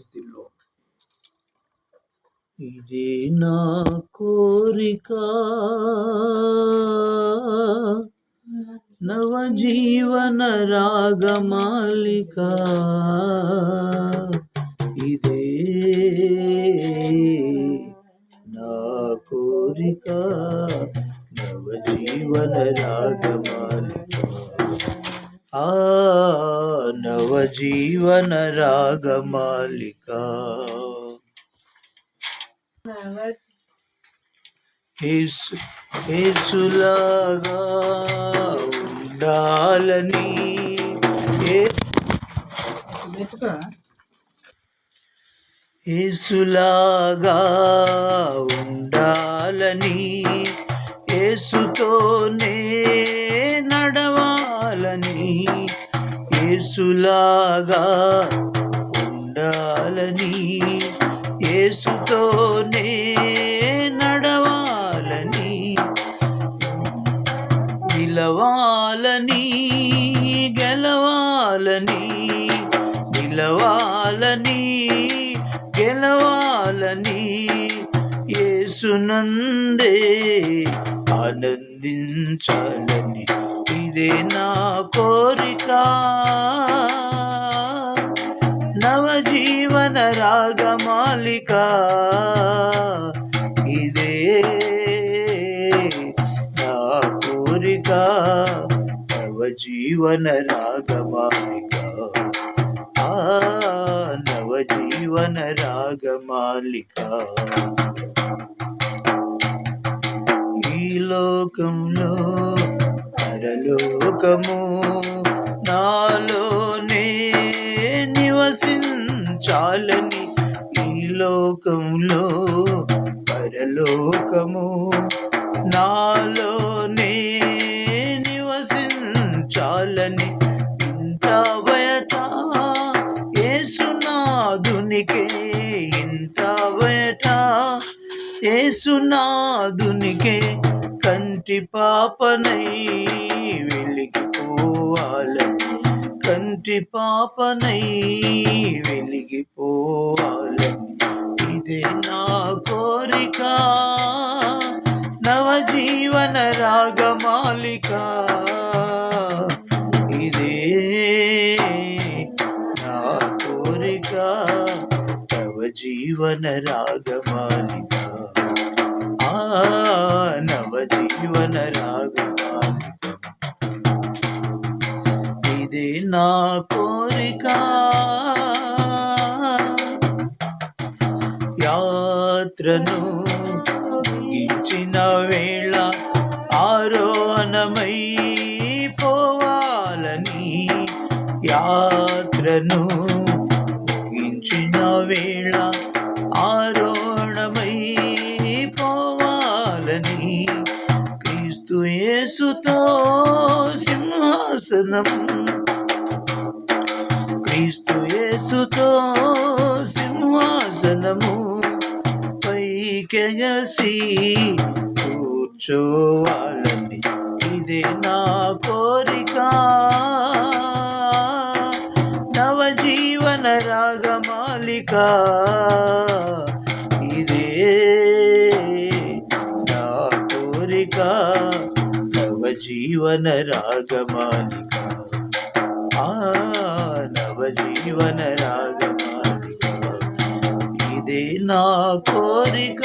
స్థితిలో ఇదే నా కోరిక. నవజీవన రాగమాలిక. ఇదే నా కోరిక. నవజీవన రాగమాలిక. ఆ నవజీవన రాగమాలిక యేసు యేసులాగా ఉండాలని యేసులాగా ఉండాలని యేసుతోనే ఉండాలని ఏసులాగా ఉండాలని ఏసుతోనే నడవాలని నిలవాలని గెలవాలని నిలవాలని గెలవాలని ఏసునందే ఆనందించాలని ఇదే నా కోరిక. నవజీవన రాగమాలిక ఇదే నా కోరిక. నవజీవన రాగమాలిక ఆ నవజీవన రాగమాలిక ఈ లోకంలో పరలోకము నాలోనే నివసించాలని ఈ లోకంలో పరలోకము నాలోనే నివసించాలని ఇంట బయట ఏసునాదునికే ఇంత బయట ఏసునాదునికే కంటి పాపనై వెలిగిపోవాలని కంటి పాపనై వెలిగిపోవాలని ఇదే నా కోరిక. నవజీవన రాగమాలిక ఇదే నా కోరిక. నవజీవన రాగమాలిక ఆ నవజీవన రాగమాలిక నా కోరిక. యాత్రను ఇచ్చిన వేళ ఆరోహణమై పోవాలని యాత్రను ముగించిన వేళ ఆరోహణమై యేసుతో సింహాసనం. క్రీస్తు యేసుతో సింహాసనము పైకెగసి కూర్చోవాలని ఇదే నా కోరిక. నవజీవన రాగమాలిక ఇదే నా కోరిక. నవజీవన రాగమాలిక ఆ నవజీవన రాగమాలిక ఇదే నా కోరిక